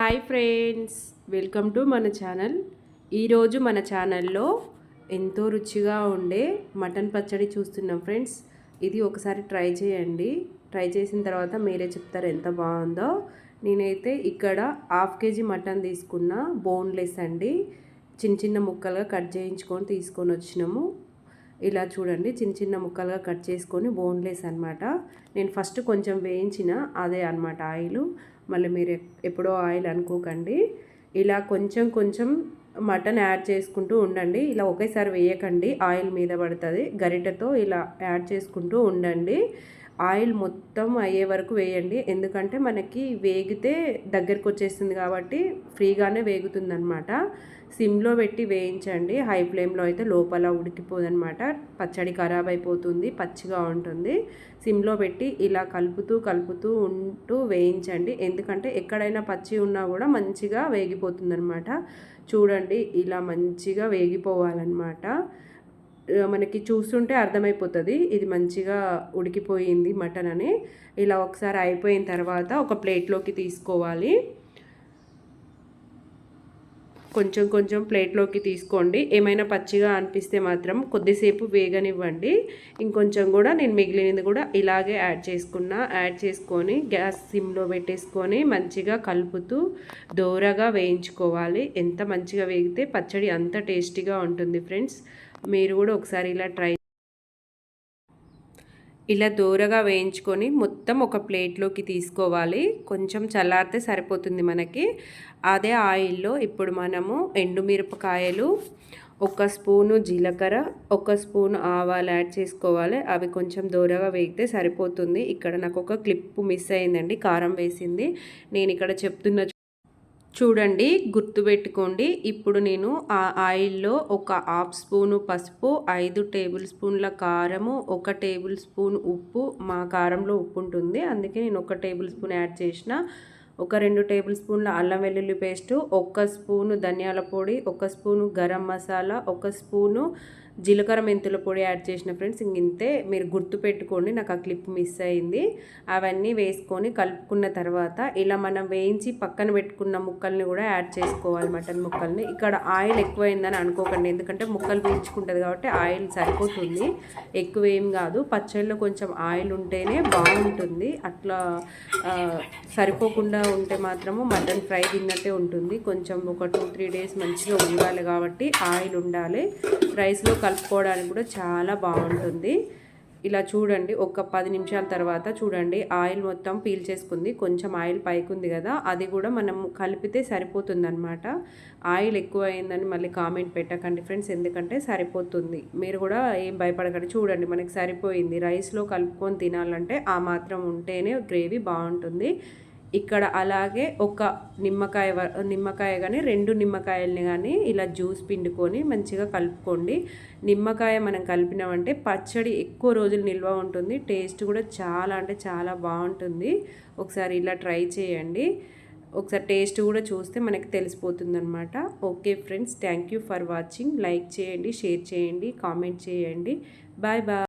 Hi friends welcome to మన channel. ఈరోజు మన ఛానల్లో ఎంతో రుచిగా ఉండే మటన్ పచ్చడి చూస్తున్నాం ఫ్రెండ్స్. ఇది ఒకసారి ట్రై చేయండి. ట్రై చేసిన తర్వాత మీరే చెప్తారు ఎంత బాగుందో. నేనైతే ఇక్కడ హాఫ్ కేజీ మటన్ తీసుకున్న బోన్లెస్ అండి. చిన్న చిన్న ముక్కలుగా కట్ చేయించుకొని తీసుకొని వచ్చినాము. ఇలా చూడండి చిన్న చిన్న ముక్కలుగా కట్ చేసుకొని బోన్లెస్ అనమాట నేను ఫస్ట్ కొంచెం వేయించిన అదే అనమాట ఆయిల్. మళ్ళీ మీరు ఎప్పుడో ఆయిల్ అనుకోకండి. ఇలా కొంచెం కొంచెం మటన్ యాడ్ చేసుకుంటూ ఉండండి. ఇలా ఒకేసారి వేయకండి ఆయిల్ మీద పడుతుంది. గరిటెతో ఇలా యాడ్ చేసుకుంటూ ఉండండి. ఆయిల్ మొత్తం అయ్యే వరకు వేయండి. ఎందుకంటే మనకి వేగితే దగ్గరికి వచ్చేస్తుంది కాబట్టి ఫ్రీగానే వేగుతుంది అనమాట సిమ్లో పెట్టి వేయించండి. హై ఫ్లేమ్లో అయితే లోపల ఉడికిపోదనమాట పచ్చడి ఖరాబ్ అయిపోతుంది పచ్చిగా ఉంటుంది. సిమ్లో పెట్టి ఇలా కలుపుతూ కలుపుతూ ఉంటూ వేయించండి. ఎందుకంటే ఎక్కడైనా పచ్చి ఉన్నా కూడా మంచిగా వేగిపోతుంది చూడండి ఇలా మంచిగా వేగిపోవాలన్నమాట. మనకి చూస్తుంటే అర్థమైపోతుంది. ఇది మంచిగా ఉడికిపోయింది మటన్ అని. ఇలా ఒకసారి అయిపోయిన తర్వాత ఒక ప్లేట్లోకి తీసుకోవాలి. కొంచెం కొంచెం ప్లేట్లోకి తీసుకోండి. ఏమైనా పచ్చిగా అనిపిస్తే మాత్రం కొద్దిసేపు వేగనివ్వండి. ఇంకొంచెం కూడా నేను మిగిలినది కూడా ఇలాగే యాడ్ చేసుకున్నా. యాడ్ చేసుకొని గ్యాస్ సిమ్లో పెట్టేసుకొని మంచిగా కలుపుతూ దోరగా వేయించుకోవాలి. ఎంత మంచిగా వేగితే పచ్చడి అంత టేస్టీగా ఉంటుంది ఫ్రెండ్స్. మీరు కూడా ఒకసారి ఇలా ట్రై ఇలా దూరగా వేయించుకొని మొత్తం ఒక ప్లేట్లోకి తీసుకోవాలి. కొంచెం చల్లారితే సరిపోతుంది మనకి. అదే ఆయిల్లో ఇప్పుడు మనము ఎండుమిరపకాయలు ఒక స్పూను జీలకర్ర ఒక స్పూన్ ఆవాలు యాడ్ చేసుకోవాలి. అవి కొంచెం దూరగా వేగితే సరిపోతుంది. ఇక్కడ నాకు ఒక క్లిప్ మిస్ అయిందండి కారం వేసింది. నేను ఇక్కడ చెప్తున్న చూడండి గుర్తుపెట్టుకోండి ఇప్పుడు నేను ఆ ఆయిల్లో ఒక హాఫ్ స్పూను పసుపు ఐదు టేబుల్ స్పూన్ల కారము ఒక టేబుల్ స్పూన్ ఉప్పు. మా కారంలో ఉప్పు ఉంటుంది. అందుకే నేను ఒక టేబుల్ స్పూన్ యాడ్ చేసిన. ఒక రెండు టేబుల్ స్పూన్ల అల్లం వెల్లుల్లి పేస్టు ఒక స్పూను ధనియాల పొడి ఒక స్పూను గరం మసాలా ఒక స్పూను జీలకర్ర మెంతుల పొడి యాడ్ చేసిన ఫ్రెండ్స్ ఇంతే. మీరు గుర్తు పెట్టుకోండి నాకు ఆ క్లిప్ మిస్ అయింది. అవన్నీ వేసుకొని కలుపుకున్న తర్వాత ఇలా మనం వేయించి పక్కన పెట్టుకున్న ముక్కల్ని కూడా యాడ్ చేసుకోవాలి మటన్ ముక్కల్ని. ఇక్కడ ఆయిల్ ఎక్కువైందని అనుకోకండి ఎందుకంటే ముక్కలు పీల్చుకుంటుంది కాబట్టి ఆయిల్ సరిపోతుంది. ఎక్కువ ఏం కాదు పచ్చళ్ళలో కొంచెం ఆయిల్ ఉంటేనే బాగుంటుంది. అట్లా సరిపోకుండా ఉంటే మాత్రము మటన్ ఫ్రై తిన్నట్టే ఉంటుంది. కొంచెం ఒక టూ త్రీ డేస్ మంచిగా ఉండాలి కాబట్టి ఆయిల్ ఉండాలి. రైస్లో కలుపుకోవడానికి కూడా చాలా బాగుంటుంది. ఇలా చూడండి ఒక పది నిమిషాల తర్వాత చూడండి ఆయిల్ మొత్తం పీల్ చేసుకుంది. కొంచెం ఆయిల్ పైకి ఉంది కదా అది కూడా మనం కలిపితే సరిపోతుంది అనమాట ఆయిల్ ఎక్కువ అయిందని మళ్ళీ కామెంట్ పెట్టకండి ఫ్రెండ్స్ ఎందుకంటే సరిపోతుంది. మీరు కూడా ఏం భయపడకండి. చూడండి మనకి సరిపోయింది. రైస్లో కలుపుకొని తినాలంటే ఆ మాత్రం ఉంటేనే గ్రేవీ బాగుంటుంది. ఇక్కడ అలాగే ఒక నిమ్మకాయ నిమ్మకాయ కానీ రెండు నిమ్మకాయల్ని కానీ ఇలా జ్యూస్ పిండుకొని మంచిగా కలుపుకోండి. నిమ్మకాయ మనం కలిపినామంటే పచ్చడి ఎక్కువ రోజులు నిల్వ ఉంటుంది. టేస్ట్ కూడా చాలా అంటే చాలా బాగుంటుంది. ఒకసారి ఇలా ట్రై చేయండి. ఒకసారి టేస్ట్ కూడా చూస్తే మనకి తెలిసిపోతుంది అనమాట okay friends thank you for watching. Like చేయండి షేర్ చేయండి కామెంట్ చేయండి. Bye bye.